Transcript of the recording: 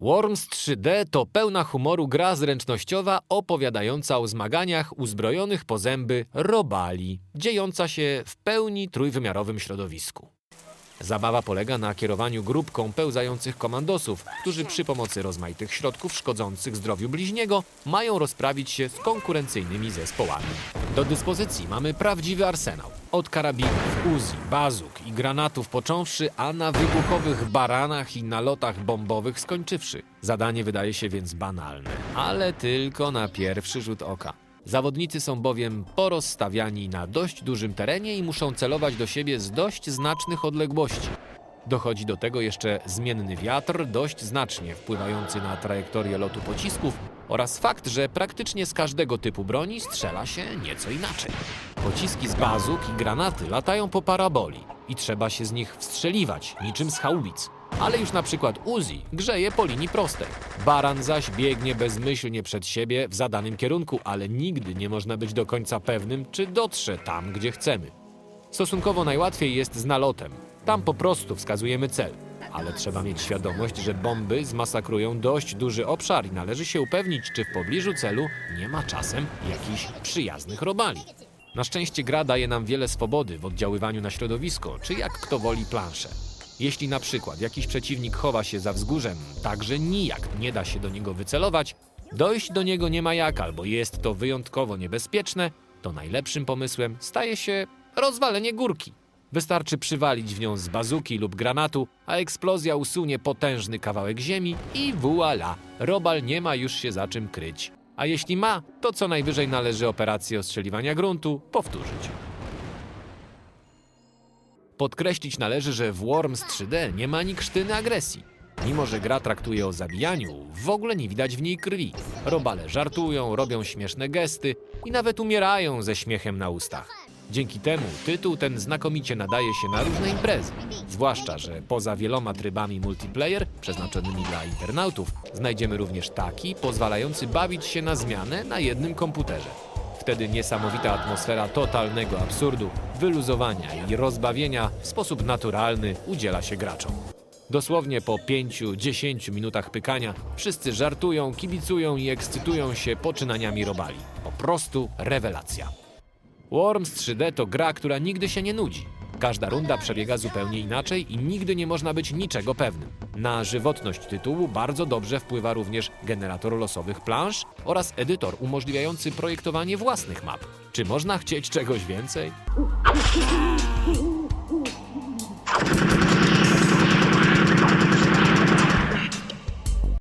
Worms 3D to pełna humoru gra zręcznościowa opowiadająca o zmaganiach uzbrojonych po zęby robali, dziejąca się w pełni trójwymiarowym środowisku. Zabawa polega na kierowaniu grupką pełzających komandosów, którzy przy pomocy rozmaitych środków szkodzących zdrowiu bliźniego mają rozprawić się z konkurencyjnymi zespołami. Do dyspozycji mamy prawdziwy arsenał. Od karabinów, uzi, bazuk i granatów począwszy, a na wybuchowych baranach i nalotach bombowych skończywszy. Zadanie wydaje się więc banalne, ale tylko na pierwszy rzut oka. Zawodnicy są bowiem porozstawiani na dość dużym terenie i muszą celować do siebie z dość znacznych odległości. Dochodzi do tego jeszcze zmienny wiatr, dość znacznie wpływający na trajektorię lotu pocisków oraz fakt, że praktycznie z każdego typu broni strzela się nieco inaczej. Pociski z bazuk i granaty latają po paraboli i trzeba się z nich wstrzeliwać, niczym z haubic. Ale już na przykład Uzi grzeje po linii prostej. Baran zaś biegnie bezmyślnie przed siebie w zadanym kierunku, ale nigdy nie można być do końca pewnym, czy dotrze tam, gdzie chcemy. Stosunkowo najłatwiej jest z nalotem. Tam po prostu wskazujemy cel. Ale trzeba mieć świadomość, że bomby zmasakrują dość duży obszar i należy się upewnić, czy w pobliżu celu nie ma czasem jakichś przyjaznych robali. Na szczęście gra daje nam wiele swobody w oddziaływaniu na środowisko, czy jak kto woli planszę. Jeśli na przykład jakiś przeciwnik chowa się za wzgórzem, tak że nijak nie da się do niego wycelować, dojść do niego nie ma jak, albo jest to wyjątkowo niebezpieczne, to najlepszym pomysłem staje się rozwalenie górki. Wystarczy przywalić w nią z bazuki lub granatu, a eksplozja usunie potężny kawałek ziemi i voilà, robal nie ma już się za czym kryć. A jeśli ma, to co najwyżej należy operację ostrzeliwania gruntu powtórzyć. Podkreślić należy, że w Worms 3D nie ma ani krztyny agresji. Mimo, że gra traktuje o zabijaniu, w ogóle nie widać w niej krwi. Robale żartują, robią śmieszne gesty i nawet umierają ze śmiechem na ustach. Dzięki temu tytuł ten znakomicie nadaje się na różne imprezy. Zwłaszcza, że poza wieloma trybami multiplayer przeznaczonymi dla internautów, znajdziemy również taki pozwalający bawić się na zmianę na jednym komputerze. Wtedy niesamowita atmosfera totalnego absurdu, wyluzowania i rozbawienia w sposób naturalny udziela się graczom. Dosłownie po 5-10 minutach pykania wszyscy żartują, kibicują i ekscytują się poczynaniami robali. Po prostu rewelacja. Worms 3D to gra, która nigdy się nie nudzi. Każda runda przebiega zupełnie inaczej i nigdy nie można być niczego pewnym. Na żywotność tytułu bardzo dobrze wpływa również generator losowych plansz oraz edytor umożliwiający projektowanie własnych map. Czy można chcieć czegoś więcej?